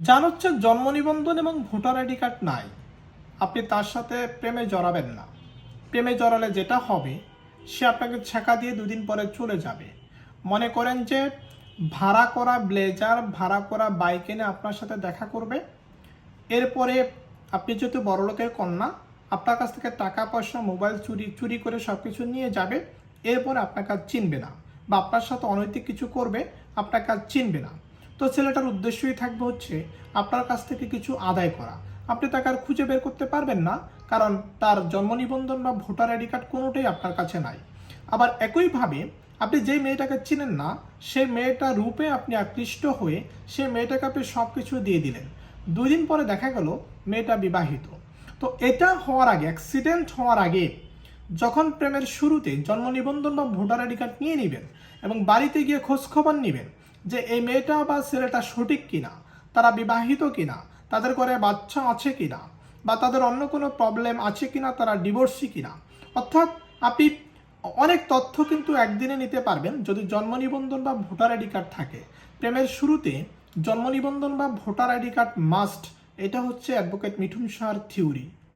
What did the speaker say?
যার হচ্ছে জন্ম নিবন্ধন এবং ভোটার আইডি কার্ড নাই। আপনি তার সাথে প্রেমে জড়াবেন না। প্রেমে জড়ালে যেটা হবে, সে আপনাকে ছেঁকা দিয়ে দুদিন পরে চলে যাবে। মনে করেন যে ভাড়া করা ব্লেজার, ভাড়া করা বাইক এনে আপনার সাথে দেখা করবে। এরপরে আপনি যেহেতু বড়লোকের কন্যা, আপনার কাছ থেকে টাকা, পয়সা, মোবাইল চুরি চুরি করে সব কিছু নিয়ে যাবে। এরপরে আপনার কাজ চিনবে না বা আপনার সাথে অনৈতিক কিছু করবে, আপনার কাজ চিনবে না। তো ছেলেটার উদ্দেশ্যই থাকবে হচ্ছে আপনার কাছ থেকে কিছু আদায় করা। আপনি তাকে আর খুঁজে বের করতে পারবেন না, কারণ তার জন্ম নিবন্ধন বা ভোটার আইডি কার্ড কোনোটাই আপনার কাছে নাই। আবার একইভাবে আপনি যেই মেয়েটাকে চিনেন না সেই মেয়েটা রূপে আপনি আকৃষ্ট হয়ে সেই মেয়েটাকে আপনি সব কিছু দিয়ে দিলেন। দুই দিন পরে দেখা গেল মেয়েটা বিবাহিত। তো এটা হওয়ার আগে অ্যাক্সিডেন্ট হওয়ার আগে যখন প্রেমের শুরুতে জন্ম নিবন্ধন বা ভোটার আইডি কার্ড নিয়ে নেবেন এবং বাড়িতে গিয়ে খোঁজখবর নেবেন যে এই মেয়েটা বা ছেলেটা সঠিক কিনা, তারা বিবাহিত কিনা, তাদের ঘরে বাচ্চা আছে কিনা, বা তাদের অন্য কোনো প্রবলেম আছে কিনা, তারা ডিভোর্সি কিনা। অর্থাৎ আপনি অনেক তথ্য কিন্তু একদিনে নিতে পারবেন যদি জন্ম নিবন্ধন বা ভোটার আইডি কার্ড থাকে। প্রেমের শুরুতে জন্ম নিবন্ধন বা ভোটার আইডি কার্ড মাস্ট এটা হচ্ছে অ্যাডভোকেট মিঠুন সাহার থিওরি